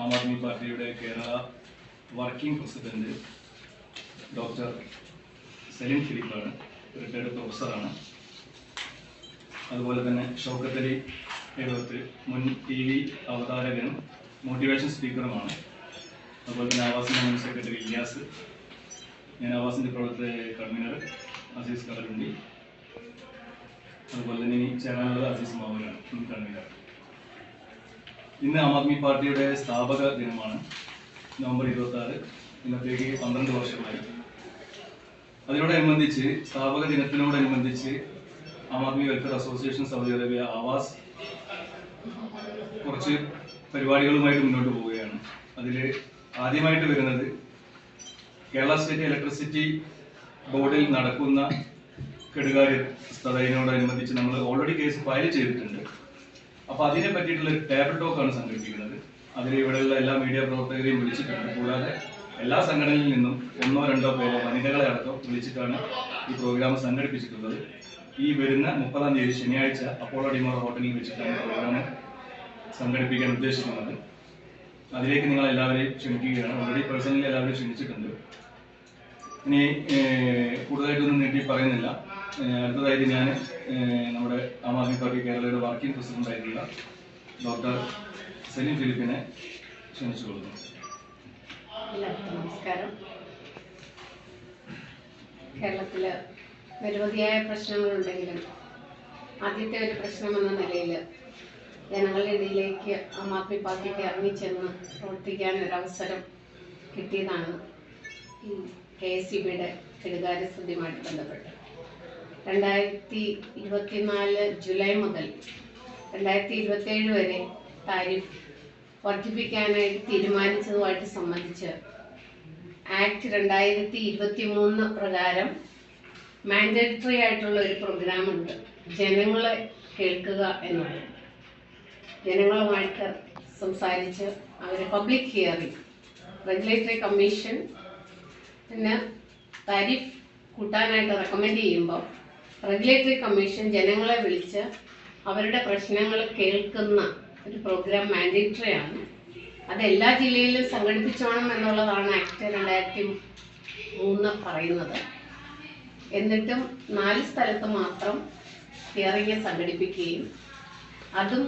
ആം ആദ്മി പാർട്ടിയുടെ Kerala working president doctor Saleem ഫിലിപ്പാണ് retired പ്രൊഫസറാണ്. അതുപോലെ തന്നെ ഷൗക്കത്ത് അലി മുൻ ടി വി അവതാരകനും മോട്ടിവേഷൻ സ്പീക്കറുമാണ്. അതുപോലെ തന്നെ ആവാസിന്റെ മുൻ സെക്രട്ടറി ഇലിയാസ് ഞാൻ ആവാസിന്റെ പ്രവർത്തക കൺവീനർ അസീസ് കടലുണ്ടി. അതുപോലെ തന്നെ ഇനി ചേരാനുള്ളത് അസീസ് മാവൂരാണ് മുൻ കൺവീനർ. ഇന്ന് ആം ആദ്മി പാർട്ടിയുടെ സ്ഥാപക ദിനമാണ്. നവംബർ ഇരുപത്തി ആറ് ഇന്നത്തേക്ക് പന്ത്രണ്ട് വർഷമായി. അതിനോടനുബന്ധിച്ച് സ്ഥാപക ദിനത്തിനോടനുബന്ധിച്ച് Aam Aadmi welfare association Saudi Arabia Awaz കുറച്ച് പരിപാടികളുമായിട്ട് മുന്നോട്ട് പോവുകയാണ്. അതിൽ ആദ്യമായിട്ട് വരുന്നത് കേരള സ്റ്റേറ്റ് ഇലക്ട്രിസിറ്റി ബോർഡിൽ നടക്കുന്ന കെടുകാര്യസ്ഥതയോടനുബന്ധിച്ച് നമ്മൾ ഓൾറെഡി കേസ് ഫയൽ ചെയ്തിട്ടുണ്ട്. അപ്പോൾ അതിനെ പറ്റിയിട്ടുള്ള ഒരു ടേബിൾ ആണ് സംഘടിപ്പിക്കുന്നത്. അതിൽ ഇവിടെയുള്ള എല്ലാ മീഡിയ പ്രവർത്തകരെയും വിളിച്ചിട്ടുണ്ട് കൂടാതെ എല്ലാ സംഘടനയിൽ നിന്നും ഒന്നോ രണ്ടോ പേരെ വനിതകളെ അടക്കം വിളിച്ചിട്ടാണ് ഈ പ്രോഗ്രാം സംഘടിപ്പിച്ചിട്ടുള്ളത്. ഈ വരുന്ന മുപ്പതാം തീയതി ശനിയാഴ്ച അപ്പോളോ ഡിമോ ഹോട്ടലിൽ വെച്ചിട്ടാണ് പ്രോഗ്രാം സംഘടിപ്പിക്കാൻ ഉദ്ദേശിക്കുന്നത്. അതിലേക്ക് നിങ്ങൾ എല്ലാവരെയും ക്ഷണിക്കുകയാണ്. ഓൾറെഡി പേഴ്സണലി എല്ലാവരെയും ക്ഷണിച്ചിട്ടുണ്ട്. ഇനി കൂടുതലായിട്ടൊന്നും നീട്ടി പറയുന്നില്ല. അടുത്തതായിട്ട് ഞാൻ നമ്മുടെ ആം ആദ്മി പാർട്ടി കേരളയുടെ വർക്കിംഗ് പ്രസിഡന്റ് ആയിട്ടുള്ള ഡോക്ടർ സലീം ഫിലിപ്പിനെ ക്ഷണിച്ചു കൊള്ളുന്നു എല്ലാവർക്കും നമസ്കാരം. കേരളത്തിൽ നിരവധിയായ പ്രശ്നങ്ങളുണ്ടെങ്കിലും ആദ്യത്തെ ഒരു പ്രശ്നം എന്ന നിലയിൽ ജനങ്ങളുടെ ഇടയിലേക്ക് ആം ആദ്മി പാർട്ടിക്ക് ഇറങ്ങിച്ചെന്ന് പ്രവർത്തിക്കാൻ ഒരു അവസരം കിട്ടിയതാണ് കെ എസ് സി ബിയുടെ കെടുകാര്യസ്ഥിതിയുമായിട്ട് ബന്ധപ്പെട്ട്. രണ്ടായിരത്തി ഇരുപത്തിനാല് ജൂലൈ മുതൽ രണ്ടായിരത്തി ഇരുപത്തേഴ് വരെ താരിഫ് വർദ്ധിപ്പിക്കാനായിട്ട് തീരുമാനിച്ചതുമായിട്ട് സംബന്ധിച്ച് ആക്ട് രണ്ടായിരത്തി ഇരുപത്തി മൂന്ന് പ്രകാരം മാൻഡേറ്ററി ആയിട്ടുള്ള ഒരു പ്രോഗ്രാം ഉണ്ട്. ജനങ്ങളെ കേൾക്കുക എന്നുള്ളത്. ജനങ്ങളുമായിട്ട് സംസാരിച്ച് അവരെ പബ്ലിക് ഹിയറിംഗ് റെഗുലേറ്ററി കമ്മീഷൻ പിന്നെ താരിഫ് കൂട്ടാനായിട്ട് റെക്കമെൻഡ് ചെയ്യുമ്പോൾ റെഗുലേറ്ററി കമ്മീഷൻ ജനങ്ങളെ വിളിച്ച് അവരുടെ പ്രശ്നങ്ങൾ കേൾക്കുന്ന ഒരു പ്രോഗ്രാം മാൻഡേറ്ററി ആണ്. അത് എല്ലാ ജില്ലയിലും സംഘടിപ്പിച്ചോണം എന്നുള്ളതാണ് ആക്ട് രണ്ടായിരത്തി മൂന്ന് പറയുന്നത്. എന്നിട്ടും നാല് സ്ഥലത്ത് മാത്രം ഹിയറിങ് സംഘടിപ്പിക്കുകയും അതും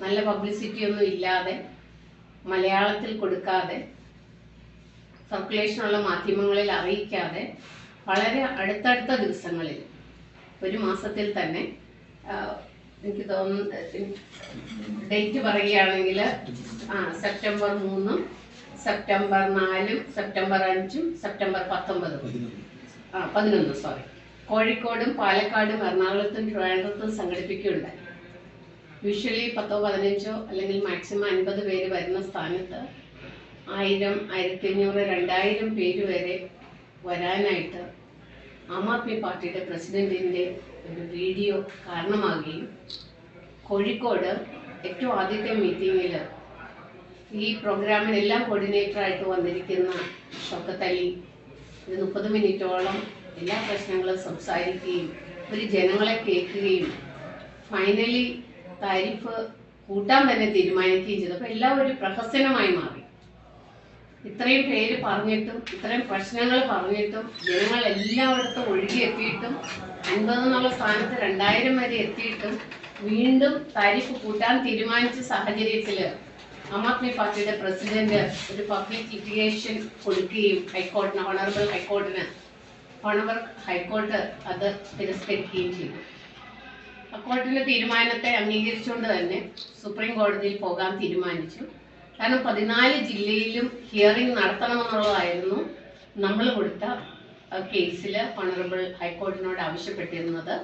നല്ല പബ്ലിസിറ്റി ഒന്നും ഇല്ലാതെ മലയാളത്തിൽ കൊടുക്കാതെ സർക്കുലേഷനുള്ള മാധ്യമങ്ങളിൽ അറിയിക്കാതെ വളരെ അടുത്തടുത്ത ദിവസങ്ങളിൽ ഒരു മാസത്തിൽ തന്നെ എനിക്ക് തോന്നുന്നു ഡേറ്റ് പറയുകയാണെങ്കിൽ ആ സെപ്റ്റംബർ മൂന്നും സെപ്റ്റംബർ നാലും സെപ്റ്റംബർ അഞ്ചും സെപ്റ്റംബർ പത്തൊമ്പതും. ആ പതിനൊന്ന് സോറി കോഴിക്കോടും പാലക്കാടും എറണാകുളത്തും ട്രിവാൻഡ്രത്തും സംഘടിപ്പിക്കുകയുണ്ടായി യൂഷ്വലി പത്തോ പതിനഞ്ചോ അല്ലെങ്കിൽ മാക്സിമം അൻപത് പേര് വരുന്ന സ്ഥാനത്ത് ആയിരം ആയിരത്തി അഞ്ഞൂറ് രണ്ടായിരം പേര് വരെ വരാനായിട്ട് ആം ആദ്മി പാർട്ടിയുടെ പ്രസിഡന്റിന്റെ ഒരു വീഡിയോ കാരണമാകുകയും കോഴിക്കോട് ഏറ്റവും ആദ്യത്തെ മീറ്റിങ്ങിൽ ഈ പ്രോഗ്രാമിനെല്ലാം കോർഡിനേറ്ററായിട്ട് വന്നിരിക്കുന്ന ഷൊക്കത്തലി ഒരു മുപ്പത് മിനിറ്റോളം എല്ലാ പ്രശ്നങ്ങളും സംസാരിക്കുകയും ഒരു ജനങ്ങളെ കേൾക്കുകയും ഫൈനലി താരിഫ് കൂട്ടാൻ തന്നെ തീരുമാനിക്കുകയും ചെയ്തു. അപ്പോൾ എല്ലാം ഒരു പ്രഹസനമായി മാറി. ഇത്രയും പേര് പറഞ്ഞിട്ടും ഇത്രയും പ്രശ്നങ്ങൾ പറഞ്ഞിട്ടും ജനങ്ങൾ എല്ലായിടത്തും ഒഴുകിയെത്തിയിട്ടും അൻപത് എന്നുള്ള സ്ഥാനത്ത് രണ്ടായിരം വരെ എത്തിയിട്ടും വീണ്ടും താരിഫ് കൂട്ടാൻ തീരുമാനിച്ച സാഹചര്യത്തിൽ ആം ആദ്മി പാർട്ടിയുടെ പ്രസിഡന്റ് ഒരു പബ്ലിക് ലിറ്റിഗേഷൻ കൊടുക്കുകയും ഹൈക്കോടതിന് ഓണറബിൾ ഹൈക്കോടതിന് ഓണറബിൾ ഹൈക്കോടതി അത് തിരസ്കരിക്കുകയും ചെയ്തു. ഹൈക്കോടതിയുടെ തീരുമാനത്തെ അംഗീകരിച്ചുകൊണ്ട് തന്നെ സുപ്രീം കോടതിയിൽ പോകാൻ തീരുമാനിച്ചു. കാരണം പതിനാല് ജില്ലയിലും ഹിയറിംഗ് നടത്തണമെന്നുള്ളതായിരുന്നു നമ്മൾ കൊടുത്ത കേസിൽ ഓണറബിൾ ഹൈക്കോടതിനോട് ആവശ്യപ്പെട്ടിരുന്നത്.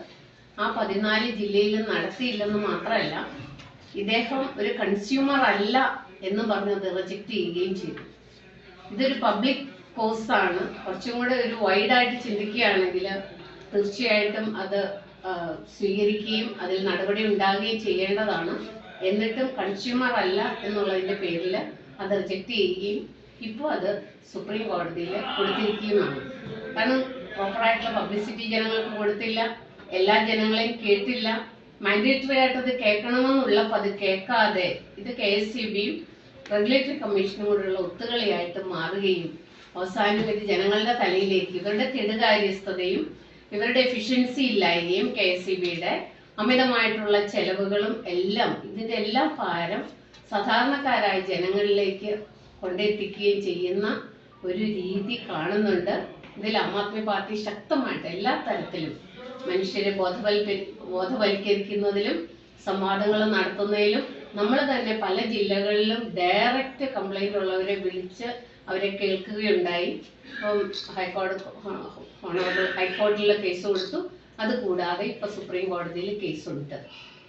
ആ പതിനാല് ജില്ലയിലും നടത്തിയില്ലെന്ന് മാത്രമല്ല ഇദ്ദേഹം ഒരു കൺസ്യൂമർ അല്ല എന്ന് പറഞ്ഞത് റിജക്റ്റ് ചെയ്യുകയും ചെയ്തു. ഇതൊരു പബ്ലിക് കോഴ്സാണ് കുറച്ചും കൂടെ ഒരു വൈഡായിട്ട് ചിന്തിക്കുകയാണെങ്കിൽ തീർച്ചയായിട്ടും അത് സ്വീകരിക്കുകയും അതിൽ നടപടി ഉണ്ടാകുകയും ചെയ്യേണ്ടതാണ്. എന്നിട്ടും കൺസ്യൂമർ അല്ല എന്നുള്ളതിന്റെ പേരിൽ അത് റിജക്റ്റ് ചെയ്യുകയും ഇപ്പോൾ അത് സുപ്രീം കോടതിയിൽ കൊടുത്തിരിക്കുകയുമാണ്. കാരണം പ്രോപ്പറായിട്ടുള്ള പബ്ലിസിറ്റി ജനങ്ങൾക്ക് കൊടുത്തില്ല എല്ലാ ജനങ്ങളെയും കേട്ടില്ല മാൻഡേറ്ററി ആയിട്ട് അത് കേൾക്കണമെന്നുള്ളപ്പോൾ അത് കേൾക്കാതെ ഇത് കെ എസ് സി ബിയും റെഗുലേറ്ററി കമ്മീഷനും കൂടെയുള്ള ഒത്തുകളിയായിട്ട് മാറുകയും അവസാനം ഇത് ജനങ്ങളുടെ തലയിലേക്ക് ഇവരുടെ കെടുകാര്യസ്ഥതയും ഇവരുടെ എഫിഷ്യൻസി ഇല്ലായ്മയും കെ എസ് സി ബിയുടെ അമിതമായിട്ടുള്ള ചെലവുകളും എല്ലാം ഇതിന്റെ എല്ലാം ഭാരം സാധാരണക്കാരായ ജനങ്ങളിലേക്ക് കൊണ്ടെത്തിക്കുകയും ചെയ്യുന്ന ഒരു രീതി കാണുന്നുണ്ട്. ഇതിൽ ആം ആദ്മി പാർട്ടി ശക്തമായിട്ട് എല്ലാ തരത്തിലും മനുഷ്യരെ ബോധവൽക്കരി ബോധവൽക്കരിക്കുന്നതിലും സംവാദങ്ങൾ നടത്തുന്നതിലും നമ്മൾ തന്നെ പല ജില്ലകളിലും ഡയറക്റ്റ് കംപ്ലൈന്റ് ഉള്ളവരെ വിളിച്ച് അവരെ കേൾക്കുകയുണ്ടായി. ഇപ്പം ഹൈക്കോടതി ഹൈക്കോടതിയിലെ കേസ് കൊടുത്തു. അത് കൂടാതെ ഇപ്പൊ സുപ്രീം കോടതിയിൽ കേസുണ്ട്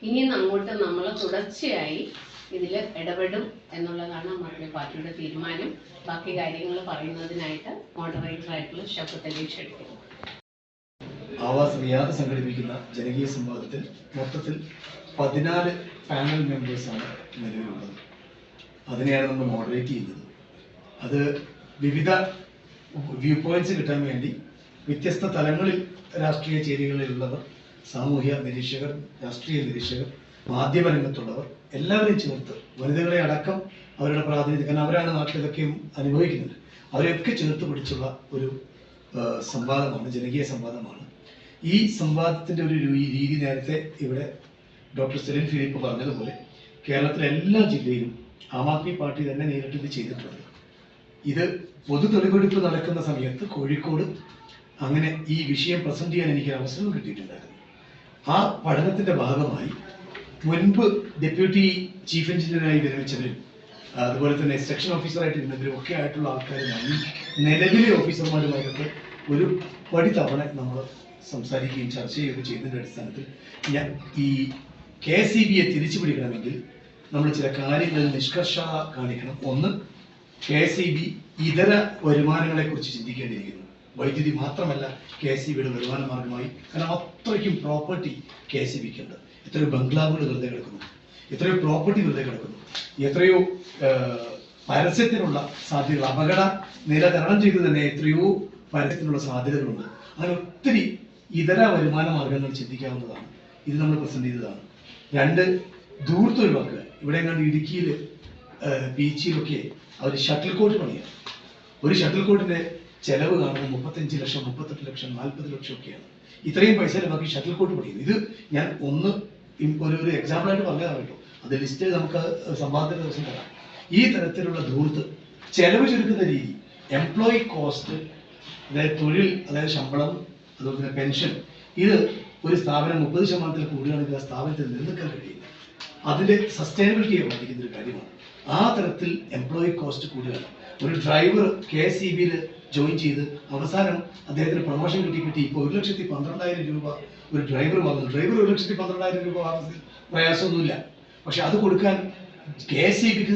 ഇനി അങ്ങോട്ട് നമ്മൾ തുടർച്ചയായി ഇതിൽ ഇടപെടും എന്നുള്ളതാണ് നമ്മുടെ പാർട്ടിയുടെ തീരുമാനം. ബാക്കി കാര്യങ്ങൾ പറയുന്നതിനായിട്ട് മോഡറേറ്റർ ആയിട്ടുള്ള ഷഫത്തലി ക്ഷണിക്കുന്നു. ആവാസ് റിയാദ് സംഘടിപ്പിക്കുന്ന ജനകീയ സംവാദത്തിൽ മൊത്തത്തിൽ പതിനാല് പാനൽ മെമ്പേഴ്സാണ് നിലവിലുള്ളത്. അതിനെയാണ് നമ്മൾ മോഡറേറ്റ് ചെയ്യുന്നത്. അത് വിവിധ വ്യൂ പോയിന്റ്സ് കിട്ടാൻ വേണ്ടി വ്യത്യസ്ത തലങ്ങളിൽ രാഷ്ട്രീയ ചേരികളിലുള്ളവർ സാമൂഹ്യ നിരീക്ഷകർ രാഷ്ട്രീയ നിരീക്ഷകർ മാധ്യമരംഗത്തുള്ളവർ എല്ലാവരെയും ചേർത്ത് വനിതകളെ അടക്കം അവരുടെ പ്രാതിനിധ്യം കാരണം അവരാണ് നാട്ടിലിതൊക്കെയും അനുഭവിക്കുന്നത്. അവരെയൊക്കെ ചേർത്ത് പിടിച്ചുള്ള ഒരു സംവാദമാണ് ജനകീയ സംവാദമാണ്. ഈ സംവാദത്തിന്റെ ഒരു രീതി നേരത്തെ ഇവിടെ ഡോക്ടർ സെലിൻ ഫിലിപ്പ് പറഞ്ഞതുപോലെ കേരളത്തിലെ എല്ലാ ജില്ലയിലും ആം ആദ്മി പാർട്ടി തന്നെ നേരിട്ട് ഇത് ചെയ്തിട്ടുണ്ട്. ഇത് പൊതു തെളിവെടുപ്പ് നടക്കുന്ന സമയത്ത് കോഴിക്കോട് അങ്ങനെ ഈ വിഷയം പ്രസന്റ് ചെയ്യാൻ എനിക്ക് അവസരം കിട്ടിയിട്ടുണ്ടായിരുന്നു. ആ പഠനത്തിന്റെ ഭാഗമായി മുൻപ് ഡെപ്യൂട്ടി ചീഫ് എഞ്ചിനീയറായി വിരമിച്ചവരും അതുപോലെ തന്നെ സെക്ഷൻ ഓഫീസറായിട്ട് ഇരുന്നവരും ഒക്കെ ആയിട്ടുള്ള ആൾക്കാരുമായി നിലവിലെ ഓഫീസർമാരുമായിട്ടൊക്കെ ഒരു പടി തവണ നമ്മൾ സംസാരിക്കുകയും ചർച്ച ചെയ്യുകയും ചെയ്തതിന്റെ അടിസ്ഥാനത്തിൽ ഞാൻ ഈ കെ ഇ ബിയെ തിരിച്ചു പിടിക്കണമെങ്കിൽ നമ്മൾ ചില കാര്യങ്ങളിൽ നിഷ്കർഷ കാണിക്കണം. ഒന്ന് കെ ഇ ബി ഇതര വരുമാനങ്ങളെ കുറിച്ച് ചിന്തിക്കേണ്ടിയിരിക്കുന്നു. വൈദ്യുതി മാത്രമല്ല കെ എസ് ഇ ബിയുടെ വരുമാന മാർഗമായി. കാരണം അത്രയ്ക്കും പ്രോപ്പർട്ടി കെ എസ് ഇ ബിക്ക് ഉണ്ട്. എത്രയോ ബംഗ്ലാവുകൾ വെറുതെ കിടക്കുന്നു. എത്രയോ പ്രോപ്പർട്ടി വെറുതെ കിടക്കുന്നു. എത്രയോ പരസ്യത്തിനുള്ള സാധ്യതകൾ അപകട നില തരണം ചെയ്ത് തന്നെ എത്രയോ പരസ്യത്തിനുള്ള സാധ്യതകളുണ്ട്. അങ്ങനെ ഒത്തിരി ഇതര വരുമാന മാർഗങ്ങൾ ചിന്തിക്കാവുന്നതാണ്. ഇത് നമ്മൾ പ്രസന്റ് ചെയ്തതാണ്. രണ്ട് ദൂരത്ത് ഒഴിവാക്കുക. ഇവിടെ എങ്ങാണ്ട് ഇടുക്കിയിൽ ബീച്ചിലൊക്കെ അവർ ഷട്ടിൽ കോട്ട് പണിയാണ് ഒരു ഷട്ടിൽ കോട്ടിന്റെ ചെലവ് കാണുന്നത് മുപ്പത്തഞ്ച് ലക്ഷം മുപ്പത്തെട്ട് ലക്ഷം നാൽപ്പത് ലക്ഷം ഒക്കെയാണ്. ഇത്രയും പൈസ ബാക്കി ഷട്ടിൽ കോട്ട് പഠിക്കുന്നു. ഇത് ഞാൻ ഒന്ന് ഒരു ഒരു എക്സാമ്പിൾ ആയിട്ട് പറഞ്ഞതാണ് കേട്ടോ അത് ലിസ്റ്റ് നമുക്ക് സമ്പാദന ദിവസം തരാം. ഈ തരത്തിലുള്ള ധൂർത്ത് ചെലവ് ചുരുക്കുന്ന രീതി എംപ്ലോയി കോസ്റ്റ് അതായത് തൊഴിൽ അതായത് ശമ്പളം അതുപോലെ തന്നെ പെൻഷൻ ഇത് ഒരു സ്ഥാപനം മുപ്പത് ശതമാനത്തിൽ കൂടുകയാണെങ്കിൽ ആ സ്ഥാപനത്തിൽ നിലനിൽക്കാൻ കഴിയില്ല. അതിന്റെ സസ്റ്റൈനബിലിറ്റിയെ ബാധിക്കുന്ന ഒരു കാര്യമാണ്. ആ തരത്തിൽ എംപ്ലോയി കോസ്റ്റ് കൂടുകയാണ്. ഒരു ഡ്രൈവർ കെ എസ് ഇ ബിയിൽ ജോയിൻ ചെയ്ത് അവസാനം അദ്ദേഹത്തിന് പ്രൊമോഷൻ കിട്ടി കിട്ടി. ഇപ്പോൾ ഒരു ലക്ഷത്തി പന്ത്രണ്ടായിരം രൂപ ഒരു ഡ്രൈവർ വാങ്ങുന്നു ഡ്രൈവർ ഒരു ലക്ഷത്തി പന്ത്രണ്ടായിരം രൂപ വാങ്ങുന്നതിൽ പ്രയാസമൊന്നുമില്ല. പക്ഷെ അത് കൊടുക്കാൻ കെ എസ് ഇ ബിക്ക്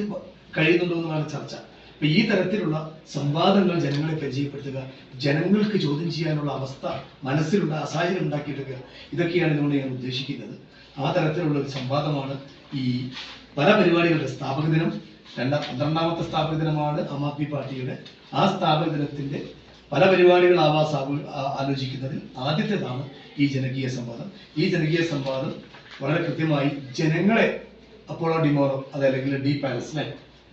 കഴിയുന്നുണ്ടോ എന്നാണ് ചർച്ച. അപ്പൊ ഈ തരത്തിലുള്ള സംവാദങ്ങൾ ജനങ്ങളെ പരിചയപ്പെടുത്തുക ജനങ്ങൾക്ക് ചോദ്യം ചെയ്യാനുള്ള അവസ്ഥ മനസ്സിലുള്ള അസാഹചര്യം ഉണ്ടാക്കിയെടുക്കുക ഇതൊക്കെയാണ് ഇതുകൊണ്ട് ഞാൻ ഉദ്ദേശിക്കുന്നത്. ആ തരത്തിലുള്ള ഒരു സംവാദമാണ് ഈ പല പരിപാടികളുടെ സ്ഥാപക ദിനം രണ്ടാം പന്ത്രണ്ടാമത്തെ സ്ഥാപക ദിനമാണ് ആം ആദ്മി പാർട്ടിയുടെ. ആ സ്ഥാപക ദിനത്തിന്റെ പല പരിപാടികൾ ആവാസ് ആലോചിക്കുന്നതിൽ ആദ്യത്തേതാണ് ഈ ജനകീയ സംവാദം. ഈ ജനകീയ സംവാദം വളരെ കൃത്യമായി ജനങ്ങളെ അപ്പോളോ ഡിമോറോ അതല്ലെങ്കിൽ ഡി പാലസിലെ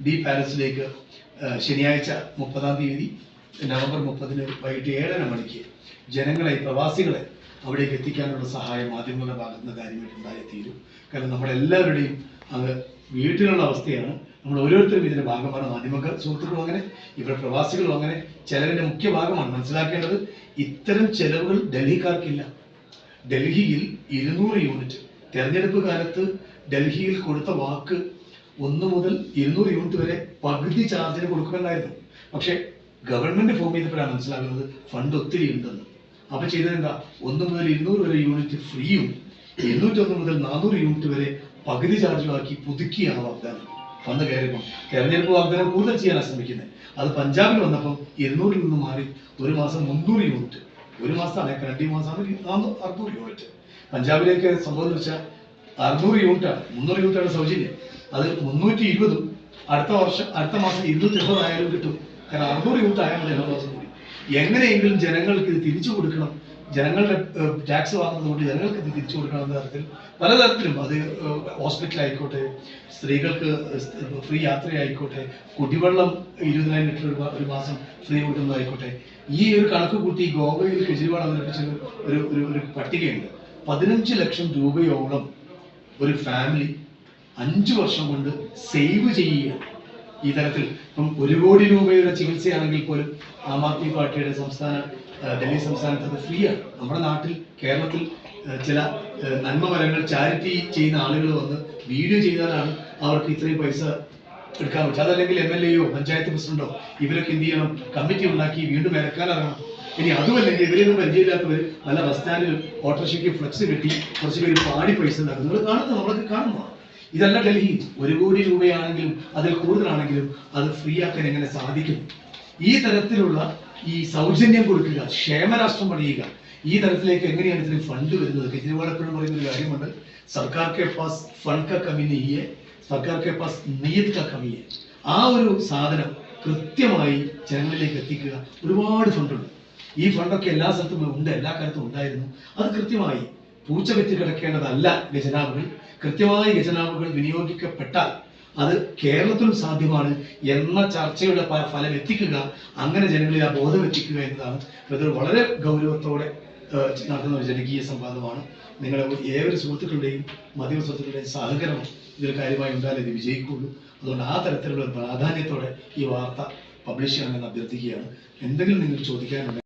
ഡി പാലസിലേക്ക് ശനിയാഴ്ച മുപ്പതാം തീയതി നവംബർ മുപ്പതിന് വൈകിട്ട് ഏഴര മണിക്ക് ജനങ്ങളെ പ്രവാസികളെ അവിടേക്ക് എത്തിക്കാനുള്ള സഹായം മാധ്യമങ്ങളുടെ ഭാഗത്തുനിന്ന് കാര്യമായിട്ട് ഉണ്ടായിത്തീരും തീരും. കാരണം നമ്മളെല്ലാവരുടെയും അങ്ങ് വീട്ടിലുള്ള അവസ്ഥയാണ്. നമ്മൾ ഓരോരുത്തരും ഇതിന്റെ ഭാഗമാണ്. മാധ്യമ സുഹൃത്തുക്കളും അങ്ങനെ ഇവിടെ പ്രവാസികളും അങ്ങനെ ചെലവിന്റെ മുഖ്യ ഭാഗമാണ് മനസ്സിലാക്കേണ്ടത്. ഇത്തരം ചെലവുകൾ ഡൽഹിക്കാർക്കില്ല. ഡൽഹിയിൽ ഇരുന്നൂറ് യൂണിറ്റ്. തെരഞ്ഞെടുപ്പ് കാലത്ത് ഡൽഹിയിൽ കൊടുത്ത വാക്ക് ഒന്ന് മുതൽ ഇരുന്നൂറ് യൂണിറ്റ് വരെ പകുതി ചാർജിന് കൊടുക്കുമെന്നായിരുന്നു പക്ഷെ ഗവൺമെന്റ് ഫോം ചെയ്തപ്പോഴാണ് മനസ്സിലാകുന്നത് ഫണ്ട് ഒത്തിരി ഉണ്ടെന്ന്. അപ്പൊ ചെയ്തത് എന്താ ഒന്ന് മുതൽ ഇരുന്നൂറ് വരെ യൂണിറ്റ് ഫ്രീയും എണ്ണൂറ്റൊന്ന് മുതൽ നാനൂറ് യൂണിറ്റ് വരെ പകുതി ചാർജുമാക്കി പുതുക്കിയാണ് വാഗ്ദാനം. വന്ന കയറിയപ്പോൾ തെരഞ്ഞെടുപ്പ് വാഗ്ദാനം കൂടുതൽ ചെയ്യാനാണ് ശ്രമിക്കുന്നത്. അത് പഞ്ചാബിൽ വന്നപ്പോൾ ഇരുന്നൂറിൽ നിന്ന് മാറി ഒരു മാസം മുന്നൂറ് യൂണിറ്റ്. ഒരു മാസമാണ് രണ്ട് മാസമാണ് നാനൂറ് അറുന്നൂറ് യൂണിറ്റ്. പഞ്ചാബിലേക്ക് സംഭവം വെച്ചാൽ അറുന്നൂറ് യൂണിറ്റാണ് മുന്നൂറ് യൂണിറ്റാണ് സൗജന്യം. അത് മുന്നൂറ്റി ഇരുപതും അടുത്ത വർഷം അടുത്ത മാസം ഇരുന്നൂറ്റി എൺപത് ആയാലും കിട്ടും. കാരണം അറുന്നൂറ് യൂണിറ്റ് ആയാൽ മതി എല്ലാ മാസം കൂടി. എങ്ങനെയെങ്കിലും ജനങ്ങൾക്ക് ഇത് തിരിച്ചു കൊടുക്കണം. ജനങ്ങളുടെ ടാക്സ് വാങ്ങുന്നത് കൊണ്ട് ജനങ്ങൾക്ക് ഇത് തിരിച്ചു കൊടുക്കണമെന്ന തരത്തിൽ പലതരത്തിലും അത് ഹോസ്പിറ്റൽ ആയിക്കോട്ടെ സ്ത്രീകൾക്ക് ഫ്രീ യാത്രയായിക്കോട്ടെ കുടിവെള്ളം ഇരുപതിനായിരം ലിറ്റർ ഒരു മാസം ഫ്രീ കൊടുക്കുന്നതായിക്കോട്ടെ ഈ ഒരു കണക്ക് കൂട്ടി ഗോവയിൽ കെജ്രിവാൾ അവതരിപ്പിച്ച ഒരു ഒരു ഒരു പട്ടികയുണ്ട്. പതിനഞ്ച് ലക്ഷം രൂപയോളം ഒരു ഫാമിലി അഞ്ചു വർഷം കൊണ്ട് സേവ് ചെയ്യുക. ഈ തരത്തിൽ ഇപ്പം ഒരു കോടി രൂപയുടെ ചികിത്സയാണെങ്കിൽ പോലും ആം ആദ്മി പാർട്ടിയുടെ സംസ്ഥാന ഡൽഹി സംസ്ഥാനത്ത് ഫ്രീ ആണ് നമ്മുടെ നാട്ടിൽ കേരളത്തിൽ ചില നന്മ ചാരിറ്റി ചെയ്യുന്ന ആളുകൾ വന്ന് വീഡിയോ ചെയ്താലാണ് അവർക്ക് ഇത്രയും പൈസ എടുക്കാൻ പറ്റും അതല്ലെങ്കിൽ എം എൽ എയോ പഞ്ചായത്ത് പ്രസിഡന്റോ ഇവരൊക്കെ എന്ത് ചെയ്യണം? കമ്മിറ്റി ഉണ്ടാക്കി വീണ്ടും ഇറക്കാൻ ഇറങ്ങണം ഇനി അതുമല്ലെങ്കിൽ ഇവരെയൊന്നും പരിചയമില്ലാത്തവർ നല്ല ബസ് സ്റ്റാൻഡിൽ ഓട്ടോറിക്ഷയ്ക്ക് ഫ്ലെക്സ് കെട്ടി കുറച്ച് പേര് പാടി പൈസ ഉണ്ടാക്കും നിങ്ങൾ കാണുന്നു നമ്മളൊക്കെ കാണുന്നു ഇതല്ല ഡൽഹി. ഒരു കോടി രൂപയാണെങ്കിലും അതിൽ കൂടുതലാണെങ്കിലും അത് ഫ്രീ ആക്കാൻ എങ്ങനെ സാധിക്കും? ഈ തരത്തിലുള്ള ഈ സൗജന്യം കൊടുക്കുക ക്ഷേമരാഷ്ട്രം പണിയുക ഈ തരത്തിലേക്ക് എങ്ങനെയാണ് ഇതിന് ഫണ്ട് വരുന്നത്? കെജ്രിവാൾ എപ്പോഴും പറയുന്ന ഒരു കാര്യമുണ്ട് സർക്കാർ കെ പാസ് ഫണ്ട് ക കമി സർക്കാർ കെ പാസ് നിയത് കമ്മിയെ ആ ഒരു സാധനം കൃത്യമായി ജനങ്ങളിലേക്ക് എത്തിക്കുക. ഒരുപാട് ഫണ്ടുണ്ട് ഈ ഫണ്ടൊക്കെ എല്ലാ സ്ഥലത്തും ഉണ്ട് എല്ലാ കാലത്തും ഉണ്ടായിരുന്നു. അത് കൃത്യമായി പൂച്ച വെച്ച് കിടക്കേണ്ടതല്ല ഖജനാവുകൾ. കൃത്യമായി ഖജനാവുകൾ വിനിയോഗിക്കപ്പെട്ടാൽ അത് കേരളത്തിലും സാധ്യമാണ് എന്ന ചർച്ചയുടെ ഫലം എത്തിക്കുക അങ്ങനെ ജനങ്ങളിൽ ആ ബോധം എത്തിക്കുക എന്നതാണ്. ഇത് വളരെ ഗൗരവത്തോടെ നടത്തുന്ന ഒരു ജനകീയ സംവാദമാണ്. നിങ്ങളുടെ ഏവരും സുഹൃത്തുക്കളുടെയും മധ്യമ സുഹൃത്തുക്കളുടെയും സഹകരണം ഇതിൽ കാര്യമായി ഉണ്ടായാലേ ഇത് വിജയിക്കുള്ളൂ അതുകൊണ്ട് ആ തരത്തിലുള്ള പ്രാധാന്യത്തോടെ ഈ വാർത്ത പബ്ലിഷ് ചെയ്യണമെന്ന് അഭ്യർത്ഥിക്കുകയാണ്. എന്തെങ്കിലും നിങ്ങൾ ചോദിക്കാനുണ്ടെങ്കിൽ